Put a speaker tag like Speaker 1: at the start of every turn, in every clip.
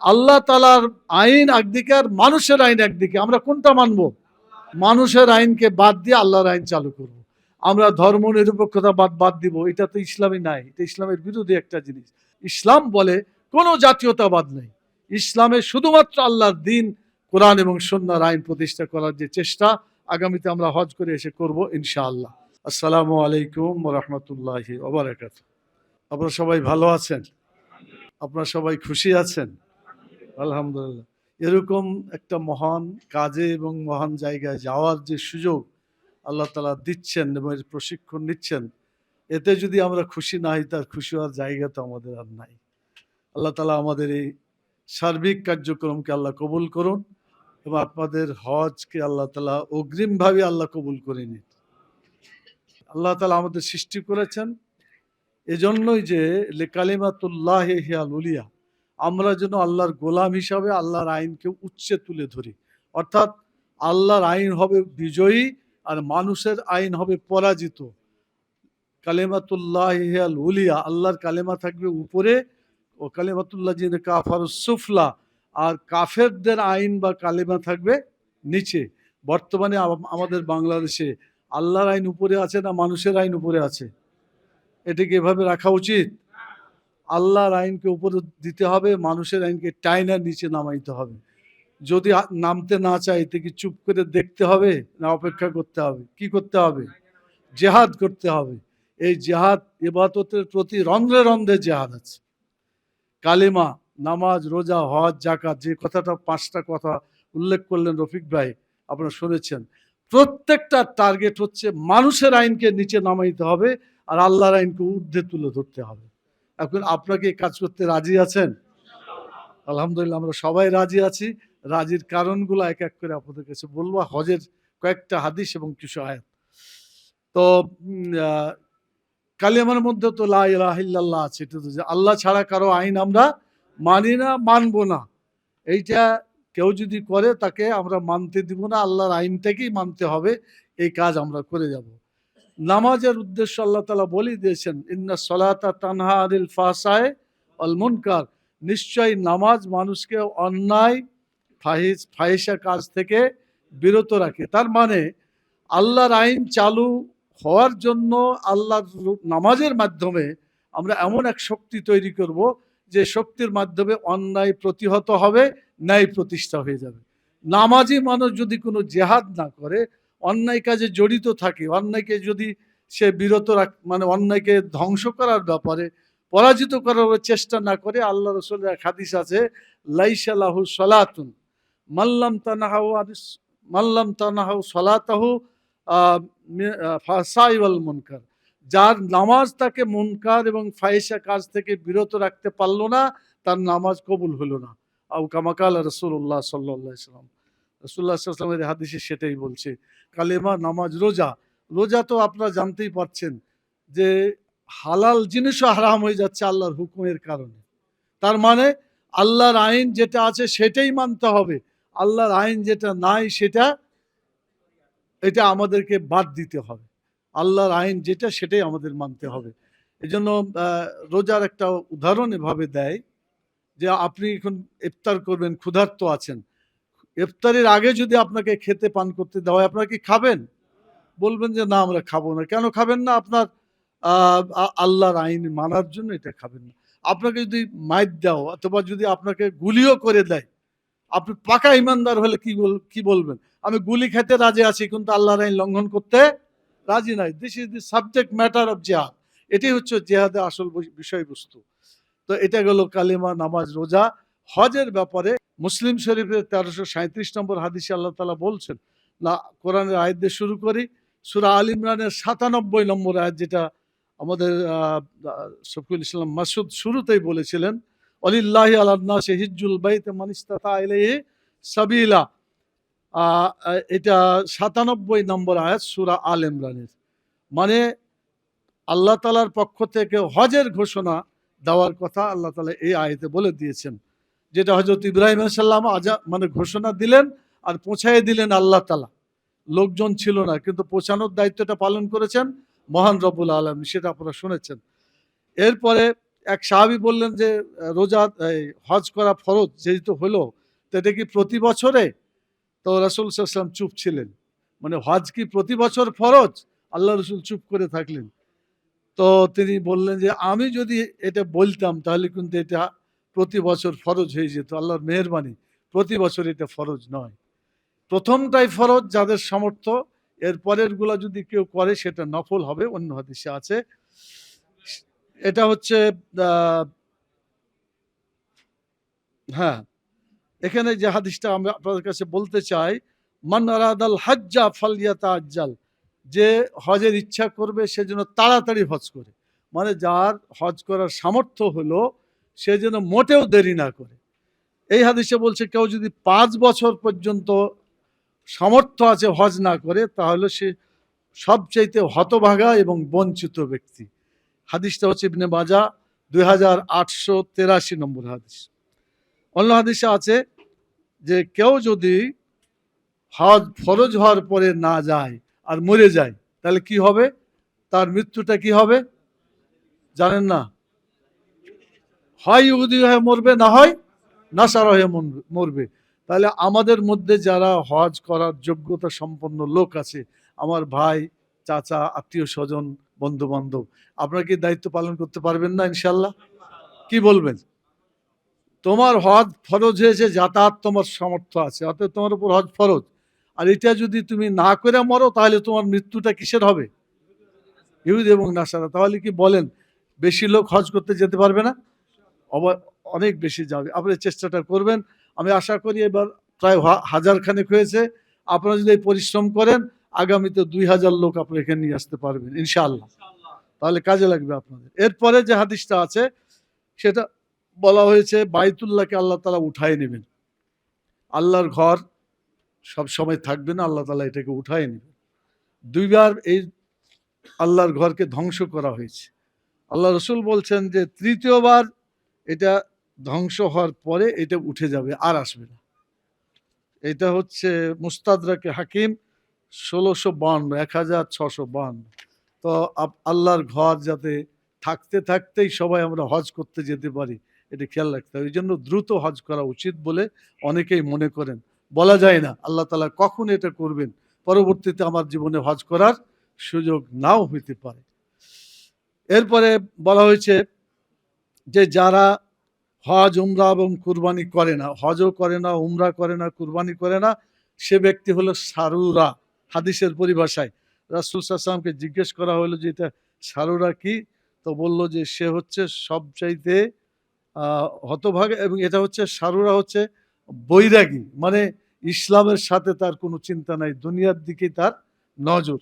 Speaker 1: আল্লাহ তালার আইন একদিকে আর মানুষের আইন একদিকে। আমরা কোনটা মানব? মানুষের আইনকে বাদ দিয়ে আল্লাহর আইন চালু করব। আমরা ধর্ম নিরপেক্ষতা বাদ বাদ দিব। এটা তো ইসলামই নাই। এটা ইসলামের বিরোধী একটা জিনিস। ইসলাম বলে কোনো জাতীয়তাবাদ নেই। ইসলামে শুধুমাত্র আল্লাহর দিন, কোরআন এবং সন্ন্যার আইন প্রতিষ্ঠা করার যে চেষ্টা, আগামীতে আমরা হজ করে এসে করব ইনশাআল্লাহ। আসসালামু আলাইকুম রহমতুল্লাহি ওবরাকাত আপনারা সবাই ভালো আছেন? আপনারা সবাই খুশি আছেন? আলহামদুলিল্লাহ। এরকম একটা মহান কাজে এবং মহান জায়গায় যাওয়ার যে সুযোগ আল্লাহ তালা দিচ্ছেন এবং এর প্রশিক্ষণ নিচ্ছেন, এতে যদি আমরা খুশি না হই, তার খুশি হওয়ার জায়গা তো আমাদের আর নাই। আল্লাহ তালা আমাদের এই সার্বিক কার্যক্রমকে আল্লাহ কবুল করুন এবং আপনাদের হজকে আল্লাহ তালা অগ্রিমভাবে আল্লাহ কবুল করে নিন। আল্লাহ তালা আমাদের সৃষ্টি করেছেন। এজন্যই যে কালিমাতুল্লাহ হিয়াল উলিয়া আমরা যেন আল্লাহর গোলাম হিসাবে, আল্লাহর আইনকে উচ্চে তুলে ধরি। অর্থাৎ আল্লাহর আইন হবে বিজয়ী আর মানুষের আইন হবে পরাজিত। কালেমাতুল্লাহ হিয়াল উলিয়া, আল্লাহর কালেমা থাকবে উপরে, ও কালেমাতুল্লাহ জিন কাফার সুফলা, আর কাফেরদের আইন বা কালেমা থাকবে নিচে। বর্তমানে আমাদের বাংলাদেশে আল্লাহর আইন উপরে আছে না মানুষের আইন উপরে আছে? এটাকে এভাবে রাখা উচিত? আল্লাহর আইনকে উপরে দিতে হবে, মানুষের আইনকে টাইনার নিচে নামাইতে হবে। যদি নামতে না চাই কি চুপ করে দেখতে হবে না অপেক্ষা করতে হবে? কি করতে হবে? জেহাদ করতে হবে। এই জেহাদ, এবাদতের প্রতি রন্ধ্রে রন্ধ্রে জেহাদ আছে। কালিমা, নামাজ, রোজা, হজ জাকাত যে কথাটা পাঁচটা কথা উল্লেখ করলেন রফিক ভাই, আপনারা শুনেছেন। প্রত্যেকটা টার্গেট হচ্ছে মানুষের আইনকে নিচে নামাইতে হবে আর আল্লাহর আইনকে ঊর্ধ্বে তুলে ধরতে হবে। এখন আপনাকে কাজ করতে রাজি আছেন? আলহামদুলিল্লাহ, আমরা সবাই রাজি আছি। রাজির কারণগুলো এক এক করে আপনাদের কাছে বলব। হজের কয়েকটা হাদিস এবং কিছু আয়াত। তো কালিমার মধ্যে তো লা ইলাহা ইল্লাল্লাহ আছে। এটা তো যে আল্লাহ ছাড়া কারও আইন আমরা মানি না, মানবো না। এইটা কেউ যদি করে তাকে আমরা মানতে দিব না। আল্লাহর আইনটাকেই মানতে হবে। এই কাজ আমরা করে যাব। নামাজের উদ্দেশ্য আল্লাহ তালা বলি দিয়েছেন, ইন্না সলাতা তানহা আনিল ফাসায় অল মুনকার। নিশ্চয়ই নামাজ মানুষকে অন্যায় ফাহিস ফাহিসা কাজ থেকে বিরত রাখে। তার মানে আল্লাহর আইন চালু হওয়ার জন্য আল্লাহর নামাজের মাধ্যমে আমরা এমন এক শক্তি তৈরি করব যে শক্তির মাধ্যমে অন্যায় প্রতিহত হবে, ন্যায় প্রতিষ্ঠা হয়ে যাবে। নামাজি মানুষ যদি কোনো জেহাদ না করে অন্যায় কাজে জড়িত থাকে, অন্যায়কে যদি সে বিরত রাখ মানে অন্যায়কে ধ্বংস করার ব্যাপারে, পরাজিত করার চেষ্টা না করে, আল্লাহ রসুলের এক হাদিস আছে লাইসালাহু সলাতুন মাল্লাম তানাহাউ মাল্লাম তানাহাউ সলাতাহু ফাসাইওয়াল মুনকার, যার নামাজ তাকে মুনকার এবং ফাহিসা কাজ থেকে বিরত রাখতে পারল না, তার নামাজ কবুল হলো না। আউ কামাকাল রসুল্লাহ সাল্লাহ সাল্লাম রসুল্লাহ সাল্লামের হাদিসে সেটাই বলছে, কালেমা, নামাজ, রোজা। রোজা তো আপনারা জানতেই পারছেন যে হালাল জিনিসও হারাম হয়ে যাচ্ছে আল্লাহর হুকুমের কারণে। তার মানে আল্লাহর আইন যেটা আছে সেটাই মানতে হবে। আল্লাহর আইন যেটা নাই সেটা, এটা আমাদেরকে বাদ দিতে হবে। আল্লাহর আইন যেটা সেটাই আমাদের মানতে হবে। এই জন্য রোজার একটা উদাহরণ এভাবে দেয় যে আপনি এখন ইফতার করবেন, ক্ষুধার্ত আছেন। ইফতারের আগে যদি আপনাকে খেতে পান করতে দেওয়া হয়, আপনারা কি খাবেন? বলবেন যে, না, আমরা খাব না। কেন খাবেন না? আপনার আল্লাহর আইন মানার জন্য এটা খাবেন না। আপনাকে যদি মাইট দাও অথবা যদি আপনাকে গুলিও করে দেয়, আপনি পাকা ইমানদার হলে কি বল, কি বলবেন? আমি গুলি খেতে রাজি আছি, কিন্তু আল্লাহর আইন লঙ্ঘন করতে রাজি নাই। This is the subject matter of জেহাদ এটাই হচ্ছে জেহাদের আসল বিষয়বস্তু। তো এটা গেল কালিমা, নামাজ, রোজা, হজের ব্যাপারে মুসলিম শরীফের তেরোশো সাঁত্রিশ নম্বর হাদিসে আল্লাহ তালা বলছেন না কোরআনের আয়াত দিয়ে শুরু করি, সুরা আল ইমরানের সাতানব্বই নম্বর আয়াত যেটা আমাদের শফিউল ইসলাম মাসুদ শুরুতেই বলেছিলেন, অলিল্লাহি আল্লাহ হিজ্জুল বাইতে মানিস্তাতা সাবিলা। এটা সাতানব্বই নম্বর আয়াত সুরা আল ইমরানের। মানে আল্লাহ তালার পক্ষ থেকে হজের ঘোষণা দেওয়ার কথা আল্লাহ তালা এই আয়তে বলে দিয়েছেন। যেটা হজরত ইব্রাহিম সাল্লাম আজা মানে ঘোষণা দিলেন আর পৌঁছায় দিলেন আল্লাহ তালা লোকজন ছিল না, কিন্তু পৌঁছানোর দায়িত্বটা পালন করেছেন মহান রবুল আলম সেটা আপনারা শুনেছেন। এরপরে এক সাহাবি বললেন যে, রোজা হজ করা ফরজ, যেহেতু হলো, তো এটা কি প্রতি বছরে? তো রাসুল সাল্লাম চুপ ছিলেন। মানে হজ কি প্রতি বছর ফরজ? আল্লাহ রসুল চুপ করে থাকলেন। তো তিনি বললেন যে, আমি যদি এটা বলতাম, তাহলে কিন্তু এটা প্রতি বছর ফরজ হয়ে যেত, আল্লাহর মেহরবানি। প্রতি বছর এটা ফরজ নয়। প্রথমটাই ফরজ যাদের সামর্থ্য, এর পরেরগুলা যদি কেউ করে, সেটা নফল হবে, অন্য হাদিসে আছে। এটা হচ্ছে হ্যাঁ এখানে যে হাদিসটা আমরা আপনাদের কাছে বলতে চাই, মান আরাদাল হাজ্জা ফালিয়াতা আজ্জাল। যে হজের ইচ্ছা করবে সেজন্য তাড়াতাড়ি হজ করে। মানে যার হজ করার সামর্থ্য হলো সে যেন মোটেও দেরি না করে। এই হাদিসে বলছে, কেউ যদি পাঁচ বছর পর্যন্ত সামর্থ্য আছে হজ না করে, তাহলে সে সবচাইতে হতভাগা এবং বঞ্চিত ব্যক্তি। হাদিসটা হচ্ছে ইবনে মাজা দুই হাজার আটশো তেরাশি নম্বর হাদিস। অন্য হাদিসে আছে যে, কেউ যদি হজ ফরজ হওয়ার পরে না যায় আর মরে যায়, তাহলে কি হবে? তার মৃত্যুটা কি হবে? জানেন না? হয় ইহুদি হয়ে মরবে, না হয় নাসারা হয়ে মরবে- তাহলে আমাদের মধ্যে যারা হজ করার যোগ্যতা সম্পন্ন লোক আছে, আমার ভাই, চাচা, আত্মীয় স্বজন বন্ধু বান্ধব আপনারা কি দায়িত্ব পালন করতে পারবেন না ইনশাল্লাহ? কি বলবেন? তোমার হজ ফরজ হয়েছে, যাতায়াত তোমার সামর্থ্য আছে অর্থাৎ তোমার উপর হজ ফরজ। আর এটা যদি তুমি না করে মরো, তাহলে তোমার মৃত্যুটা কিসের হবে? ইহুদ এবং নাসারা, তাহলে কি বলেন, বেশি লোক হজ করতে যেতে পারবে না? অনেক বেশি যাবে। আপনি চেষ্টাটা করবেন। আমি আশা করি এবার প্রায় হাজার খানেক হয়েছে। আপনারা যদি এই পরিশ্রম করেন আগামীতে দুই হাজার লোক আপনি এখানে নিয়ে আসতে পারবেন ইনশাআল্লাহ। তাহলে কাজে লাগবে আপনাদের। এরপরে যে হাদিসটা আছে সেটা বলা হয়েছে বাইতুল্লাহকে আল্লাহ তালা উঠায় নেবেন। আল্লাহর ঘর সব সময় থাকবে না আল্লাহ তালা এটাকে উঠায় নেবেন। দুইবার এই আল্লাহর ঘরকে ধ্বংস করা হয়েছে। আল্লাহ রসুল বলছেন যে তৃতীয়বার এটা ধ্বংস হওয়ার পরে এটা উঠে যাবে, আর আসবে না। এটা হচ্ছে মুস্তাদরাকে হাকিম, ষোলোশো বান্ন এক হাজার ছশো বান্ন তো আল্লাহর ঘর যাতে থাকতে থাকতেই সবাই আমরা হজ করতে যেতে পারি, এটা খেয়াল রাখতে হবে। এই জন্য দ্রুত হজ করা উচিত বলে অনেকেই মনে করেন। বলা যায় না, আল্লাহ তালা কখন এটা করবেন, পরবর্তীতে আমার জীবনে হজ করার সুযোগ নাও হইতে পারে। এরপরে বলা হয়েছে যে যারা হজ, উমরা এবং কুরবানি করে না, হজও করে না, উমরা করে না, কুরবানি করে না, সে ব্যক্তি হলো সারুরা হাদিসের পরিভাষায়। রাসুল সাল্লামকে জিজ্ঞেস করা হলো যে এটা সারুরা কি? তো বলল যে সে হচ্ছে সবচাইতে হতভাগা এবং এটা হচ্ছে, সারুরা হচ্ছে বৈরাগী। মানে ইসলামের সাথে তার কোনো চিন্তা নাই, দুনিয়ার দিকে তার নজর।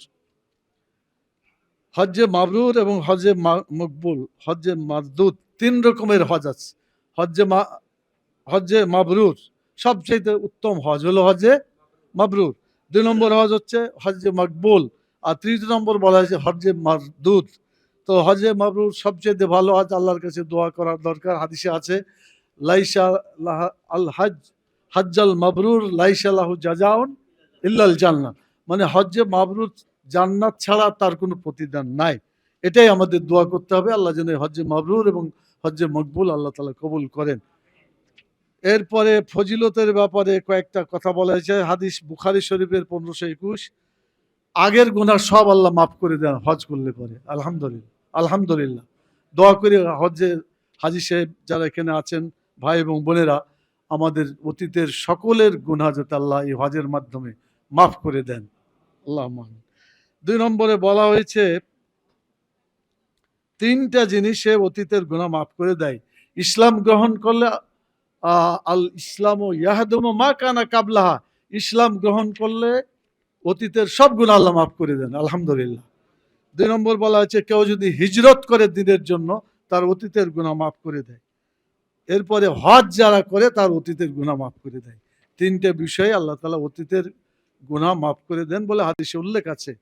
Speaker 1: হজ্জে মাবরুর এবং হজ্জে মকবুল, হজ্জে মারদুদ তিন রকমের হজ আছে। হজ্জে মা, হজ্জে মাবরুর সবচেয়ে উত্তম হজ হলো হজ্জে মাবরুর। দুই নম্বর হজ হচ্ছে হজ্জে মকবুল, আর তৃতীয় নম্বর বলা হয়েছে হজ্জে মারদুদ। তো হজে মাবরুর সবচেয়ে ভালো হজ আল্লাহর কাছে দোয়া করার দরকার হাদিসে আছে, লাইসা আল হজ, হজ্জাল মাবরুর লাইসা লাহু জাজাউন ইল্লাল জান্নাত মানে হজ্জে মাবরুর জান্নাত ছাড়া তার কোনো প্রতিদান নাই। এটাই আমাদের দোয়া করতে হবে, আল্লাহ যেন হজ্জে মাবরুর এবং হজ্জে মকবুল আল্লাহ তালা কবুল করেন। এরপরে ফজিলতের ব্যাপারে কয়েকটা কথা বলা হয়েছে। হাদিস বুখারি শরীফের পনেরোশো একুশ। আগের গুনাহ সব আল্লাহ মাফ করে দেন, হজ করলে পরে। আলহামদুলিল্লাহ আলহামদুলিল্লাহ। দোয়া করে হজ্জে হাজি সাহেব যারা এখানে আছেন, ভাই এবং বোনেরা, আমাদের অতীতের সকলের গুনাহ যাতে আল্লাহ এই হজের মাধ্যমে মাফ করে দেন। আল্লাহ দুই নম্বরে বলা হয়েছে তিনটা জিনিসে অতীতের গুণা মাফ করে দেয়। ইসলাম গ্রহণ করলে আল ইসলাম ও ইয়াহাদুম মা কানা কাবলাহা। ইসলাম গ্রহণ করলে অতীতের সব গুণ আল্লাহ মাফ করে দেন, আলহামদুলিল্লাহ। দুই নম্বর বলা হয়েছে, কেউ যদি হিজরত করে দিনের জন্য, তার অতীতের গুণা মাফ করে দেয়। এরপরে হজ যারা করে, তার অতীতের গুণা মাফ করে দেয়। তিনটে বিষয়ে আল্লাহ তালা অতীতের গুণা মাফ করে দেন বলে হাদিসে উল্লেখ আছে।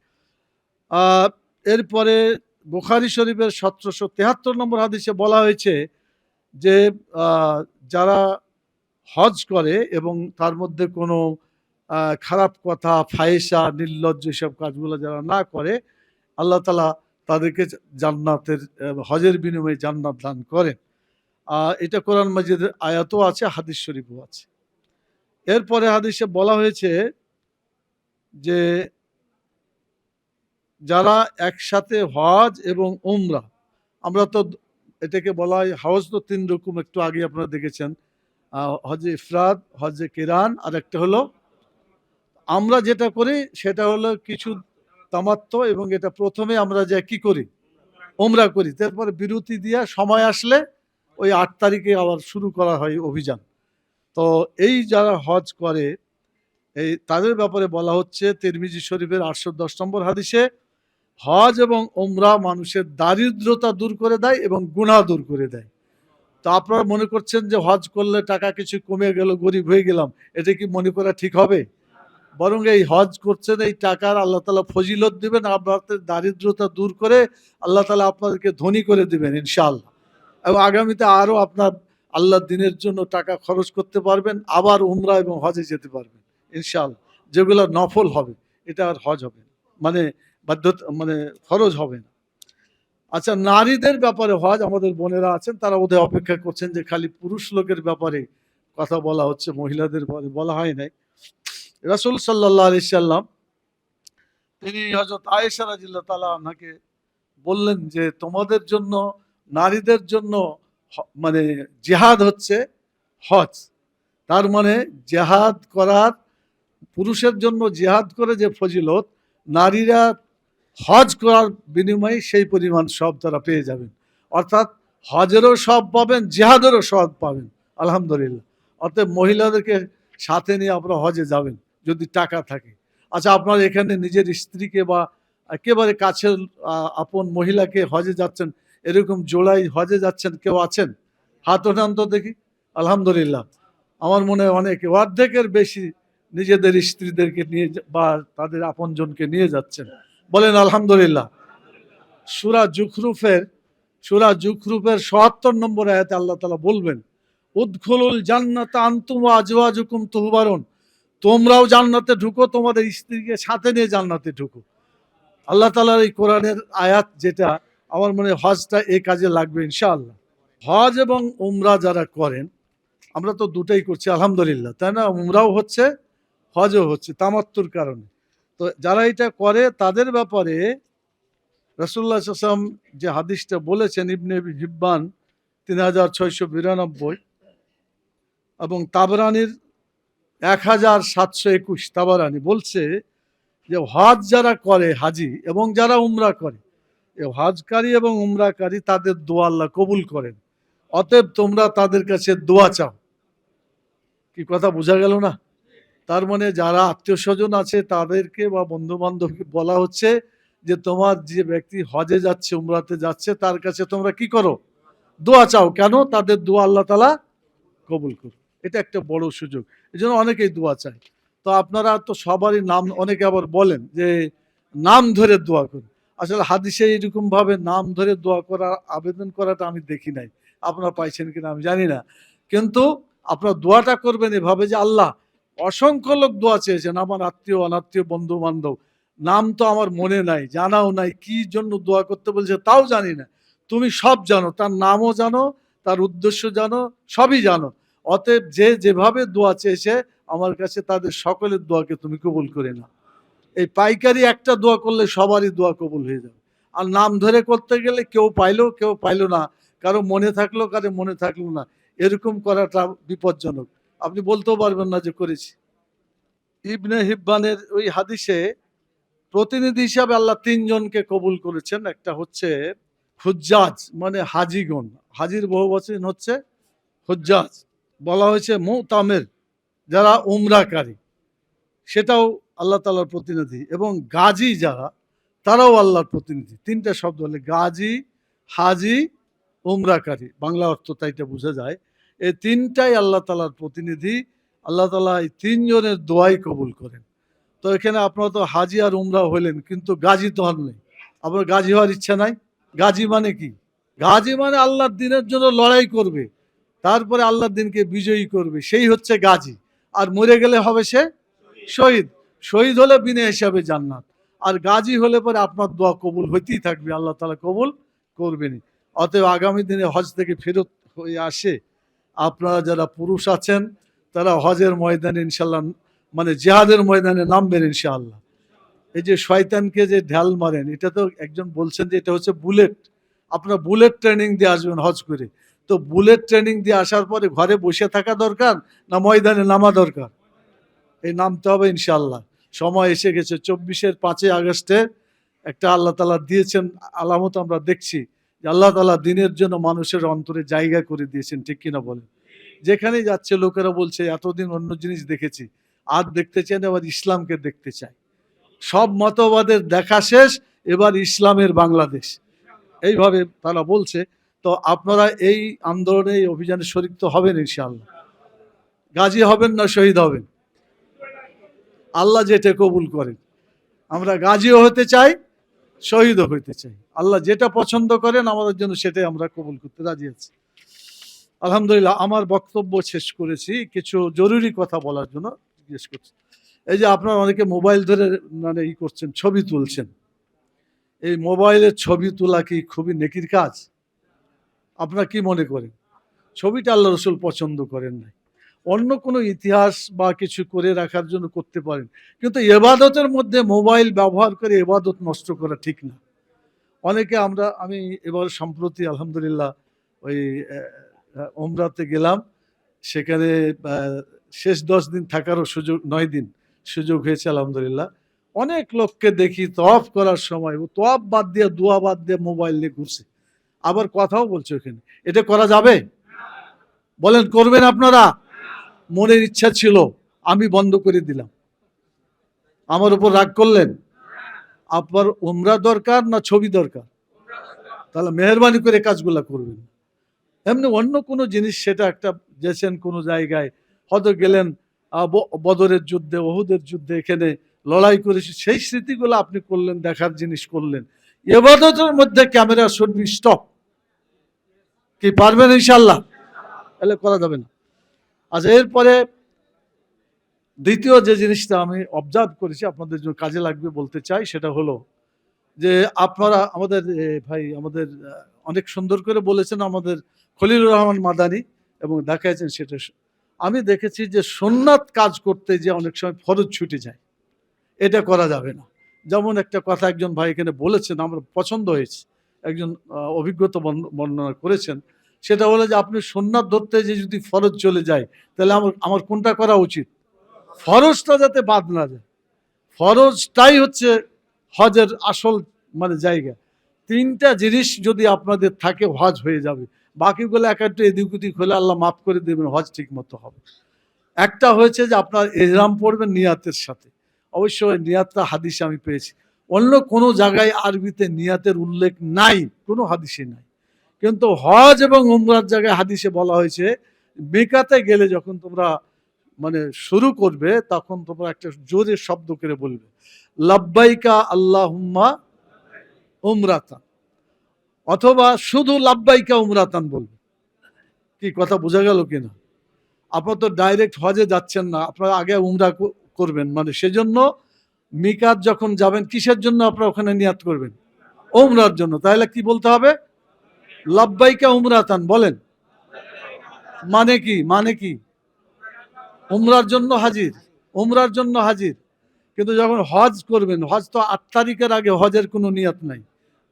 Speaker 1: এরপরে বুখারি শরীফের সতেরোশো তেহাত্তর নম্বর হাদিসে বলা হয়েছে যে যারা হজ করে এবং তার মধ্যে কোনো খারাপ কথা ফায়েসা নির্লজ্জ সব কাজগুলো যারা না করে, আল্লাহ তালা তাদেরকে জান্নাতের হজের বিনিময়ে জান্নাত দান করেন। এটা কোরআন মাজিদের আয়াতও আছে, হাদিস শরীফও আছে। এরপরে হাদিসে বলা হয়েছে যে যারা একসাথে হজ এবং উমরা, আমরা তো এটাকে বলা হয় হজ তো তিন রকম, একটু আগে আপনারা দেখেছেন। হজে ইফরাদ হজে কিরান, আর একটা হলো আমরা যেটা করি সেটা হলো কিছু তামাত্ম এবং এটা প্রথমে আমরা যে কি করি? ওমরা করি। তারপরে বিরতি দিয়ে সময় আসলে ওই আট তারিখে আবার শুরু করা হয় অভিযান। তো এই যারা হজ করে, এই তাদের ব্যাপারে বলা হচ্ছে তিরমিজি শরীফের আটশো দশ নম্বর হাদিসে হজ এবং ওমরা মানুষের দারিদ্রতা দূর করে দেয় এবং গুণা দূর করে দেয়। তো আপনারা মনে করছেন যে হজ করলে টাকা কিছু কমে গেল, গরিব হয়ে গেলাম, এটা কি মনে করা ঠিক হবে? বরং এই হজ করছেন, এই টাকার আল্লাহ তালা ফজিলত দিবেন, আপনাদের দারিদ্রতা দূর করে আল্লাহ তালা আপনাদেরকে ধনী করে দিবেন, ইনশাআল্লাহ। এবং আগামীতে আরও আপনার আল্লাহর দিনের জন্য টাকা খরচ করতে পারবেন, আবার উমরা এবং হজে যেতে পারবেন, ইনশাআল্লাহ। যেগুলো নফল হবে, এটা আর হজ হবে মানে বাধ্যতা মানে খরচ হবে না। আচ্ছা নারীদের ব্যাপারে হজ আমাদের বোনেরা আছেন, তারা ওদের অপেক্ষা করছেন যে খালি পুরুষ লোকের ব্যাপারে কথা বলা হচ্ছে, মহিলাদের বলা হয় নাই। রাসুল সাল্লাহ আলি সাল্লাম, তিনি হজরত আয়েশা রাজিল্লা তালা আনাকে বললেন যে, তোমাদের জন্য, নারীদের জন্য মানে জেহাদ হচ্ছে হজ। তার মানে জেহাদ করার, পুরুষের জন্য জেহাদ করে যে ফজিলত, নারীরা হজ করার বিনিময়ে সেই পরিমাণ সব তারা পেয়ে যাবেন। অর্থাৎ হজেরও সব পাবেন, জেহাদেরও সব পাবেন, আলহামদুলিল্লাহ। অতএব মহিলাদেরকে সাথে নিয়ে আপনারা হজে যাবেন, যদি টাকা থাকে। আচ্ছা আপনার এখানে নিজের স্ত্রীকে বা একেবারে কাছের আপন মহিলাকে হজে যাচ্ছেন, এরকম জোড়াই হজে যাচ্ছেন, কেউ আছেন? হাত ওঠান তো দেখি, আলহামদুলিল্লাহ। আমার মনে হয় অনেকে অর্ধেকের বেশি নিজেদের স্ত্রীদেরকে নিয়ে বা তাদের আপনজনকে নিয়ে যাচ্ছেন। বলেন, আলহামদুলিল্লাহ। সুরা জুখরুফের সুরা জুখরুফের সত্তর নম্বর আয়াতে আল্লাহ তালা বলবেন, উদ্খুলুল জান্নাত আন্তুম আজওয়াজুকুম তুহবারুন। তোমরাও জান্নাতে ঢুকো, তোমাদের স্ত্রীকে সাথে নিয়ে জান্নাতে ঢুকো। আল্লাহ তালার এই কোরআনের আয়াত যেটা আমার মনে হজটা এই কাজে লাগবে ইনশাআল্লাহ। হজ এবং উমরা যারা করেন, আমরা তো দুটাই করছি, আলহামদুলিল্লাহ। তাই না? উমরাও হচ্ছে, হজও হচ্ছে, তামাত্তুর কারণে। তো যারা এটা করে, তাদের ব্যাপারে রসুল্লাহ আসলাম যে হাদিসটা বলেছেন, ইবনে হিব্বান তিন হাজার ছয়শো বিরানব্বই এবং তাবরানির এক হাজার সাতশো একুশ, তাবারানি বলছে যে হজ যারা করে হাজি এবং যারা উমরা করে, এ হজকারী এবং উমরাকারী তাদের দোয়া আল্লাহ কবুল করেন। অতএব তোমরা তাদের কাছে দোয়া চাও। কি কথা বোঝা গেল না? তার মানে যারা আত্মীয় স্বজন আছে তাদেরকে বা বন্ধু বান্ধবকে বলা হচ্ছে যে তোমার যে ব্যক্তি হজে যাচ্ছে, উমরাতে যাচ্ছে, তার কাছে তোমরা কি করো? দোয়া চাও। কেন? তাদের দোয়া আল্লাহ তালা কবুল করো এটা একটা বড় সুযোগ। এই জন্য অনেকেই দোয়া চায়। তো আপনারা তো সবারই নাম, অনেকে আবার বলেন যে নাম ধরে দোয়া করুন। আসলে হাদিসে এরকম ভাবে নাম ধরে দোয়া করার আবেদন করাটা আমি দেখি নাই। আপনারা পাইছেন কিনা আমি জানি না। কিন্তু আপনার দোয়াটা করবেন এভাবে যে আল্লাহ অসংখ্য লোক দোয়া চেয়েছেন, আমার আত্মীয়, অনাত্মীয় বন্ধু বান্ধব নাম তো আমার মনে নাই, জানাও নাই, কি জন্য দোয়া করতে বলছে তাও জানি না। তুমি সব জানো, তার নামও জানো, তার উদ্দেশ্য জানো, সবই জানো। অতএব যে যেভাবে দোয়া চেয়েছে, আমার কাছে তাদের সকলের দোয়াকে তুমি কবুল করে না এই পাইকারি একটা দোয়া করলে সবারই দোয়া কবুল হয়ে যাবে। আর নাম ধরে করতে গেলে কেউ পাইলো কেউ পাইলো না, কারও মনে থাকল, কারও মনে থাকল না। এরকম করাটা বিপজ্জনক। আপনি বলতেও পারবেন না যে করেছি। ইবনে হিব্বানের ওই হাদিসে প্রতিনিধি হিসাবে আল্লাহ তিনজনকে কবুল করেছেন। একটা হচ্ছে হুজ্জাজ মানে হাজিগণ। হাজির বহু বচন হচ্ছে হুজ্জাজ। বলা হয়েছে মুতামের যারা উমরাকারী। সেটাও আল্লাহ তালার প্রতিনিধি এবং গাজী যারা, তারাও আল্লাহর প্রতিনিধি। তিনটা শব্দ হলে গাজী, হাজি, উমরাকারী। বাংলা অর্থ তাইটা বোঝা যায়। এই তিনটাই আল্লাহ তালার প্রতিনিধি। আল্লাহ তালা এই তিনজনের দোয়াই কবুল করেন। তো এখানে আপনারা তো হাজি আর উমরা হইলেন, কিন্তু গাজী তো হন নেই। আপনার গাজী হওয়ার ইচ্ছা নাই। গাজী মানে কি? গাজী মানে আল্লাহর দিনের জন্য লড়াই করবে। তারপরে আল্লাহর দিনকে বিজয়ী করবে। সেই হচ্ছে গাজী। আর মরে গেলে হবে সে শহীদ। শহীদ হলে বিনা হিসাবে জান্নাত। আর গাজী হলে পরে আপনার দোয়া কবুল হইতেই থাকবে। আল্লাহ তালা কবুল করবেনই। অতএব আগামী দিনে হজ থেকে ফেরত হয়ে আসে আপনারা যারা পুরুষ আছেন, তারা হজের ময়দানে ইনশাল্লাহ মানে জেহাদের ময়দানে নামবেন ইনশাআল্লাহ। এই যে শয়তানকে যে ঢাল মারেন, এটা তো একজন বলছেন যে এটা হচ্ছে বুলেট। আপনার বুলেট ট্রেনিং দিয়ে আসবেন হজ করে। তো বুলেট ট্রেনিং দিয়ে আসার পরে ঘরে বসে থাকা দরকার না ময়দানে নামা দরকার? এই নামতে হবে ইনশাল্লাহ সময় এসে গেছে চব্বিশের পাঁচই আগস্টে। একটা আল্লাহ তালা দিয়েছেন, আলামত আমরা দেখছি। আল্লাহ তালা দিনের জন্য মানুষের অন্তরে জায়গা করে দিয়েছেন, ঠিক কিনা বলেন? যেখানেই যাচ্ছে, লোকেরা বলছে, এতদিন অন্য জিনিস দেখেছি আর দেখতে চাই না, এবার ইসলামকে দেখতে চাই। সব মতবাদের দেখা শেষ, এবার ইসলামের বাংলাদেশ। এইভাবে তারা বলছে। তো আপনারা এই আন্দোলনে, এই অভিযানে শরিক তো হবেন ইনশাআল্লাহ। গাজী হবেন না, শহীদ হবেন। আল্লাহ যেটা কবুল করেন। আমরা গাজীও হতে চাই শহীদও হইতে চাই। আল্লাহ যেটা পছন্দ করেন আমাদের জন্য সেটাই আমরা কবুল করতে রাজি আছি। আলহামদুলিল্লাহ, আমার বক্তব্য শেষ করেছি। কিছু জরুরি কথা বলার জন্য জিজ্ঞেস করছি। এই যে আপনারা অনেকে মোবাইল ধরে মানে ই করছেন, ছবি তুলছেন। এই মোবাইলের ছবি তোলা কি খুবই নেকির কাজ? আপনারা কি মনে করেন? ছবিটা আল্লাহ রসুল পছন্দ করেন নাই। অন্য কোনো ইতিহাস বা কিছু করে রাখার জন্য করতে পারেন। কিন্তু এবাদতের মধ্যে মোবাইল ব্যবহার করে এবাদত নষ্ট করা ঠিক না। অনেকে আমরা, আমি এবার সম্প্রতি আলহামদুলিল্লাহ ওই ওমরাতে গেলাম। সেখানে শেষ দশ দিন থাকারও সুযোগ, নয় দিন সুযোগ হয়েছে আলহামদুলিল্লাহ। অনেক লোককে দেখি তফ করার সময়, ও তফ বাদ দিয়ে, দোয়া বাদ দিয়ে মোবাইল নিয়ে ঘুরছে। আবার কথাও বলছে ওখানে। এটা করা যাবে? বলেন, করবেন আপনারা? মনের ইচ্ছা ছিল, আমি বন্ধ করে দিলাম। আমার উপর রাগ করলেন? আপনার ওমরা দরকার না ছবি দরকার? তাহলে মেহরবানি করে কাজগুলা করবেন। এমনি অন্য কোনো জিনিস সেটা একটা গেছেন কোনো জায়গায়, হয়তো গেলেন বদরের যুদ্ধে, ওহুদের যুদ্ধে, এখানে লড়াই করেছি সেই স্মৃতিগুলো আপনি করলেন, দেখার জিনিস করলেন। এবাদতের মধ্যে ক্যামেরা শুড বি স্টপ কি পারবেন ইনশাল্লাহ তাহলে করা যাবে না। আচ্ছা এরপরে দ্বিতীয় যে জিনিসটা আমি অবজার্ভ করেছি, আপনাদের জন্য কাজে লাগবে বলতে চাই, সেটা হলো যে আপনারা আমাদের ভাই, আমাদের অনেক সুন্দর করে বলেছেন আমাদের খলিলুর রহমান মাদানি এবং দেখাইছেন সেটা আমি দেখেছি যে সোননাথ কাজ করতে যে অনেক সময় ফরজ ছুটে যায়, এটা করা যাবে না। যেমন একটা কথা একজন ভাই এখানে বলেছেন, আমার পছন্দ হয়েছে, একজন অভিজ্ঞতা বর্ণ- বর্ণনা করেছেন সেটা হলো যে আপনি সোননাথ ধরতে যে যদি ফরজ চলে যায়, তাহলে আমার আমার কোনটা করা উচিত? ফরজটা যাতে বাদ না যায়। ফরজটাই হচ্ছে হজের আসল মানে জায়গা। তিনটা জিনিস যদি আপনাদের থাকে, হজ হয়ে যাবে। বাকিগুলো এক একটা এদিক ওদিক হলে আল্লাহ মাফ করে দেবেন, হজ ঠিক মতো হবে। একটা হয়েছে যে আপনার এহরাম পড়বেন নিয়াতের সাথে। অবশ্যই নিয়াতটা হাদিসে আমি পেয়েছি। অন্য কোনো জায়গায় আরবিতে নিয়াতের উল্লেখ নাই, কোনো হাদিসে নাই। কিন্তু হজ এবং উমরার জায়গায় হাদিসে বলা হয়েছে, মেকাতে গেলে যখন তোমরা মানে শুরু করবে, তখন তোমরা একটা জোরে শব্দ করে বলবে, লাব্বাইকা আল্লাহুম্মা উমরাতান। অথবা শুধু লাব্বাইকা উমরাতান বলবে। কি কথা বোঝা গেল কিনা? আপনার তো ডাইরেক্ট হজে যাচ্ছেন না, আপনারা আগে উমরা করবেন। মানে সেজন্য মিকাত যখন যাবেন, কিসের জন্য আপনারা ওখানে নিয়াত করবেন? উমরার জন্য। তাহলে কি বলতে হবে? লাব্বাইকা উমরাতান, বলেন। মানে কি? মানে কি? উমরার জন্য হাজির, উমরার জন্য হাজির। কিন্তু যখন হজ করবেন, হজ তো আট তারিখের আগে হজের কোনো নিয়ত নাই।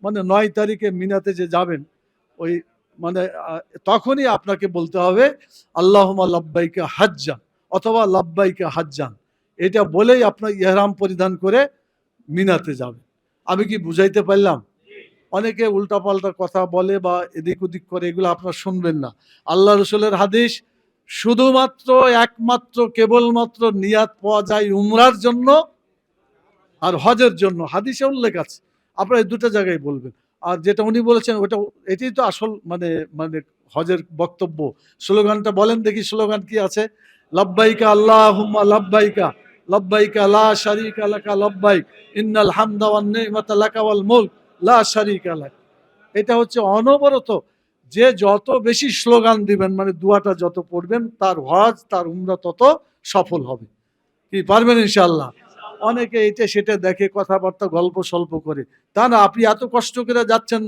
Speaker 1: মানে নয় তারিখে মিনাতে যে যাবেন, ওই মানে তখনই আপনাকে বলতে হবে আল্লাহমা লাব্বাইকে হাজ্জান অথবা লাব্বাইকে হাজ্জান এটা বলেই আপনার ইহরাম পরিধান করে মিনাতে যাবেন। আমি কি বুঝাইতে পারলাম? অনেকে উল্টাপাল্টা কথা বলে বা এদিক ওদিক করে, এগুলো আপনার শুনবেন না। আল্লাহ রসুলের হাদিস, শুধুমাত্র একমাত্র, কেবলমাত্র নিয়াত পাওয়া যায় উমরার জন্য আর হজের জন্য। হাদিসে উল্লেখ আছে। আপনারা দুটো জায়গায় বলবেন। আর যেটা উনি বলেছেন, ওটা, এটাই তো আসল মানে মানে হজের বক্তব্য। স্লোগানটা বলেন দেখি স্লোগান কি আছে। লব্বাইকা আল্লাহ লব্বাইকা লব্বাইকা লা শারিকা লাকা, লব্বাইক ইন্নাল হামদা ওয়ান নিমাতা লাকা ওয়াল মুলক। লা এটা হচ্ছে অনবরত যে যত বেশি স্লোগান দিবেন মানে দুয়াটা যত পড়বেন, তার হজ তার উমরা তত সফল হবে। কি পারবেন ইনশাআল্লাহ? অনেকে এটা সেটা দেখে কথাবার্তা গল্প স্বল্প করে। তা না, আপনি এত কষ্ট করে যাচ্ছেন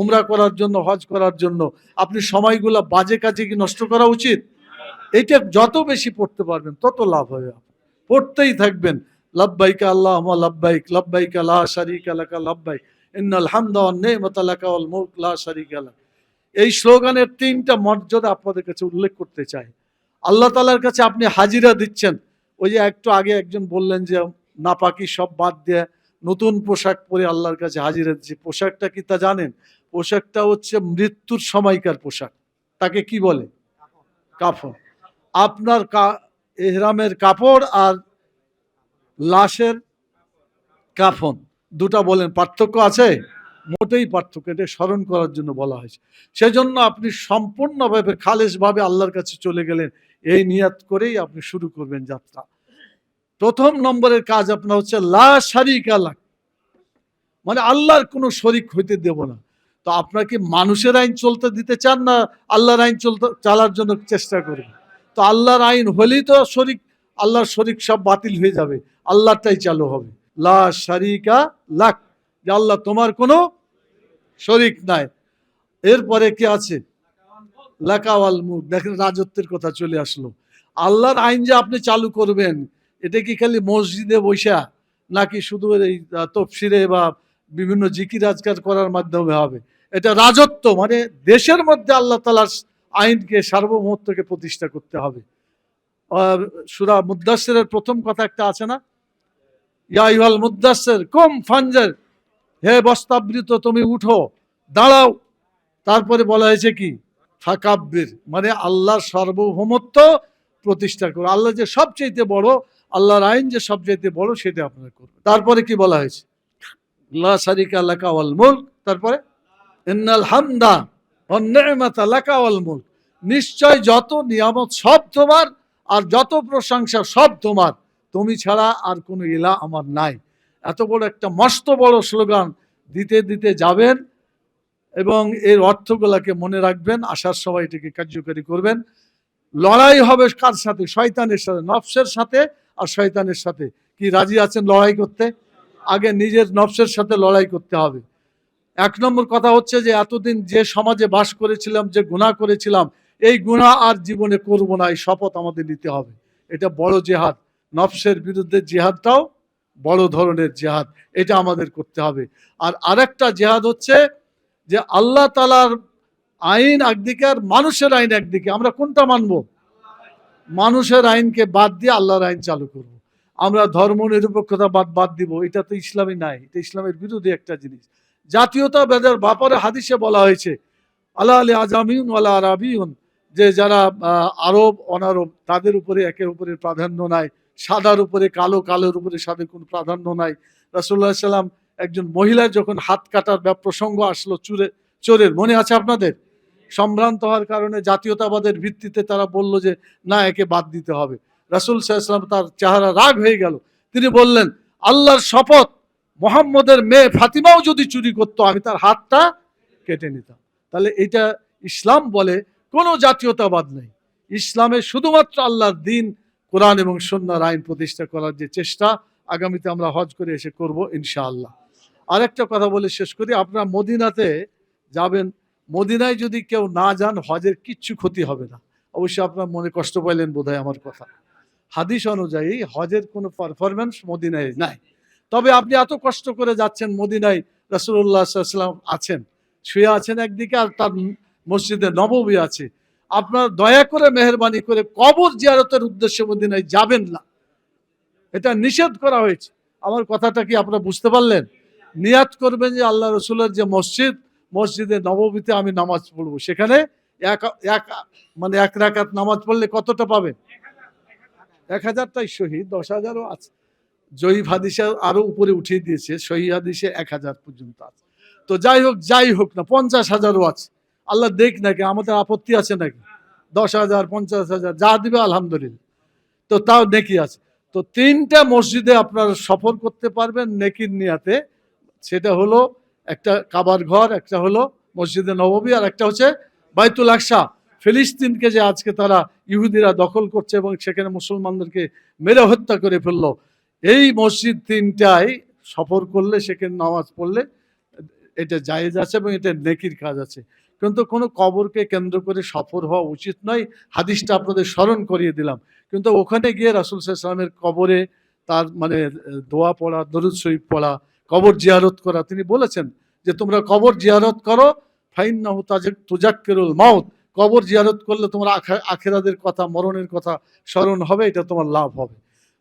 Speaker 1: উমরা করার জন্য, হজ করার জন্য, আপনি সময়গুলো বাজে কাজে কি নষ্ট করা উচিত? এটা যত বেশি পড়তে পারবেন, তত লাভ হবে। পড়তেই থাকবেন। লাভবাইকা আল্লাহ লাব্বাইক, লাব্বাইকা লা শারিকা লাকা, লাব্বাইক। ইন্নাল হামদা ওয়ান নি'মাতা লাকা ওয়াল মুলক, লা শারিকা এই স্লোগানের তিনটা মর্যাদা আপনাদের কাছে উল্লেখ করতে চাই। আল্লাহ তালার কাছে আপনি হাজিরা দিচ্ছেন। ওই যে একটু আগে একজন বললেন যে, নাপাকি সব বাদ দিয়ে নতুন পোশাক পরে আল্লাহর কাছে হাজিরা দিচ্ছে। পোশাকটা কি তা জানেন? পোশাকটা হচ্ছে মৃত্যুর সময়কার পোশাক। তাকে কি বলে? কাফন। আপনার এহরামের কাপড় আর লাশের কাফন। দুটা বলেন, পার্থক্য আছে? মোটেই পার্থক্য, এটা স্মরণ করার জন্য বলা হয়েছে। সেজন্য আপনি সম্পূর্ণভাবে খালেসভাবে আল্লাহর কাছে চলে গেলেন, এই নিয়াত করেই আপনি শুরু করবেন যাত্রা। প্রথম নম্বরের কাজ আপনার হচ্ছে, লা শারিক আল্লাহ মানে আল্লাহর কোনো শরিক হইতে দেব না। তো আপনার কি মানুষের আইন চলতে দিতে চান না আল্লাহর আইন চলতে, চালার জন্য চেষ্টা করবেন? তো আল্লাহর আইন হলেই তো শরিক, আল্লাহর শরিক সব বাতিল হয়ে যাবে আল্লাহটাই চালু হবে। লা শারিকা লাক। যে আল্লাহ তোমার কোনো শরিক নাই। এরপরে কি আছে? লাকাওয়াল মুখ। দেখেন রাজত্বের কথা চলে আসলো। আল্লাহর আইন যে আপনি চালু করবেন, এটা কি খালি মসজিদে বৈশা নাকি শুধু এই তফসিরে বা বিভিন্ন জিকির আজকার করার মাধ্যমে হবে? এটা রাজত্ব। মানে দেশের মধ্যে আল্লাহ তালার আইনকে সার্বভৌমত্বকে প্রতিষ্ঠা করতে হবে। সুরা মুদাসের প্রথম কথা একটা আছে না? ইয়া ইহাল মুদাসের কম ফাঞ্জার হে বস্তাবৃত, তুমি উঠো, দাঁড়াও। তারপরে বলা হয়েছে কি? ফাকাব্বির মানে আল্লাহর সার্বভৌমত্ব প্রতিষ্ঠা করো। আল্লাহ যে সবচাইতে বড়, আল্লাহর আইন যে সবচাইতে বড়, সেটা আপনারা করবেন তারপরে কি বলা হয়েছে? লা শারিকা লাকা মুলক। তারপরে? ইন্নাল হামদা ওয়ান নি'মাতা লাকা মুলক। নিশ্চয় যত নিয়ামত সব তোমার, আর যত প্রশংসা সব তোমার। তুমি ছাড়া আর কোনো ইলা আমার নাই। এত বড় একটা মস্ত বড় স্লোগান দিতে দিতে যাবেন এবং এর অর্থগুলাকে মনে রাখবেন আসার সবাই এটাকে কার্যকারী করবেন। লড়াই হবে কার সাথে? শয়তানের সাথে, নফসের সাথে আর শয়তানের সাথে। কি রাজি আছেন লড়াই করতে? আগে নিজের নফসের সাথে লড়াই করতে হবে। এক নম্বর কথা হচ্ছে যে, এতদিন যে সমাজে বাস করেছিলাম, যে গুনাহ করেছিলাম, এই গুনাহ আর জীবনে করব না, এই শপথ আমাদের নিতে হবে। এটা বড় জেহাদ। নফসের বিরুদ্ধে জেহাদটাও বড় ধরনের জেহাদ। এটা আমাদের করতে হবে। আর আরেকটা জেহাদ হচ্ছে যে আল্লাহ তালার আইন একদিকে আর মানুষের আইন একদিকে। আমরা কোনটা মানব? মানুষের আইনকে বাদ দিয়ে আল্লাহর আইন চালু করব। আমরা ধর্ম নিরপেক্ষতা বাদ বাদ দিব। এটা তো ইসলামই নাই। এটা ইসলামের বিরোধী একটা জিনিস। জাতীয়তাবাদের ব্যাপারে হাদিসে বলা হয়েছে আল্লাহ আলী আজামিউন আল্লাহ আরবিউন যে যারা আরব, অনারব, তাদের উপরে, একের উপরে প্রাধান্য নাই। সাদার উপরে, কালো, কালোর উপরে সাদের কোনো প্রাধান্য নাই। রাসুল্লাহ সাল্লাম একজন মহিলা যখন হাত কাটার প্রসঙ্গ আসলো চুরে, চোরের, মনে আছে আপনাদের? সম্ভ্রান্ত হওয়ার কারণে জাতীয়তাবাদের ভিত্তিতে তারা বলল যে, না, একে বাদ দিতে হবে। রাসুল সাল্লাম তার চেহারা রাগ হয়ে গেল। তিনি বললেন, আল্লাহর শপথ, মোহাম্মদের মেয়ে ফাতিমাও যদি চুরি করতো, আমি তার হাতটা কেটে নিতাম। তাহলে এটা ইসলাম বলে কোনো জাতীয়তাবাদ নেই। ইসলামে শুধুমাত্র আল্লাহর দিন কোরআন এবং সন্ন্যার আইন প্রতিষ্ঠা করার যে চেষ্টা, আগামীতে আমরা হজ করে এসে করব ইনশাআল্লাহ। আরেকটা কথা বলে শেষ করি, আপনারা মদিনাতে যাবেন, মদিনায় যদি কেউ না যান, হজের কিচ্ছু ক্ষতি হবে না। অবশ্যই আপনার মনে কষ্ট পাইলেন বোধহয় আমার কথা। হাদিস অনুযায়ী হজের কোনো পারফরমেন্স মদিনায় নাই। তবে আপনি এত কষ্ট করে যাচ্ছেন মদিনায় রাসুল্লাহ আছেন, শুয়ে আছেন একদিকে আর তার মসজিদে নববী আছে। আপনার দয়া করে, মেহরবানি করে কবর জিয়ারতের উদ্দেশ্যে মদিনায় যাবেন না। এটা নিষেধ করা হয়েছে। আমার কথাটা কি আপনারা বুঝতে পারলেন? নিয়াত করবেন যে আল্লাহ রসুলের যে মসজিদ, মসজিদে নবমীতে আমি নামাজ পড়ব। সেখানে এক মানে এক রাকাত নামাজ পড়লে কতটা পাবেন? এক হাজারটাই শহীদ, দশ হাজারও আছে। জয়ীফ হাদিসে আরও উপরে উঠিয়ে দিয়েছে সহি হাদিসে এক হাজার পর্যন্ত আছে। তো যাই হোক যাই হোক না, পঞ্চাশ হাজারও আছে। আল্লাহ দেখ নাকি, আমাদের আপত্তি আছে নাকি? দশ হাজার, পঞ্চাশ হাজার, যা দিবে আলহামদুলিল্লাহ। তো তাও নেকি আছে। তো তিনটা মসজিদে আপনারা সফর করতে পারবেন নেকির নিয়াতে। সেটা হলো একটা কাবার ঘর, একটা হলো মসজিদে নববী, আর একটা হচ্ছে বাইতুল আকসা। ফিলিস্তিনকে যে আজকে তারা ইহুদিরা দখল করছে এবং সেখানে মুসলমানদেরকে মেরে হত্যা করে ফেলল, এই মসজিদ তিনটায় সফর করলে, সেখানে নামাজ পড়লে এটা জায়েজ আছে এবং এটা নেকির কাজ আছে। কিন্তু কোনো কবরকে কেন্দ্র করে সফর হওয়া উচিত নয়। হাদিসটা আপনাদের স্মরণ করিয়ে দিলাম। কিন্তু ওখানে গিয়ে রাসুল সাল্লামের কবরে তার মানে দোয়া পড়া, দরুদ শরীফ পড়া, কবর জিয়ারত করা, তিনি বলেছেন যে, তোমরা কবর জিয়ারত করো, ফাইন্নাহু তাজাক- তুজাক্কিরুল মাউত। কবর জিয়ারত করলে তোমার আখা- আখেরাদের কথা, মরণের কথা স্মরণ হবে, এটা তোমার লাভ হবে।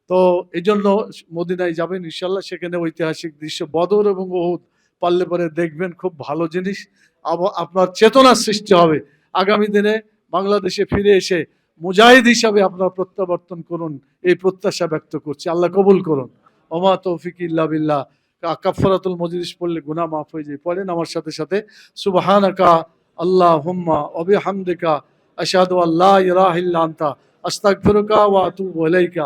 Speaker 1: তো এই জন্য মদিনায় যাবেন ইনশাল্লাহ সেখানে ঐতিহাসিক দৃশ্য বদর এবং ওহুদ পারলে পরে দেখবেন খুব ভালো জিনিস। আপনার চেতনার সৃষ্টি হবে। আগামী দিনে বাংলাদেশে ফিরে এসে মুজাহিদ হিসাবে আপনার প্রত্যাবর্তন করুন, এই প্রত্যাশা ব্যক্ত করছি। আল্লাহ কবুল করুন। ওমা তৌফিক ইল্লা বিল্লাহ। কাফারাতুল মজলিস পড়লে গুনাহ মাফ হয়ে যায়। পড়েন আমার সাথে সাথে। সুবহানাকা আল্লাহ হুম্মা অবি হামদিকা আশহাদু আল্লাহ ইলাহা ইল্লা আনতা। আস্তাগফিরুকা ওয়া আতুবু ইলাইকা।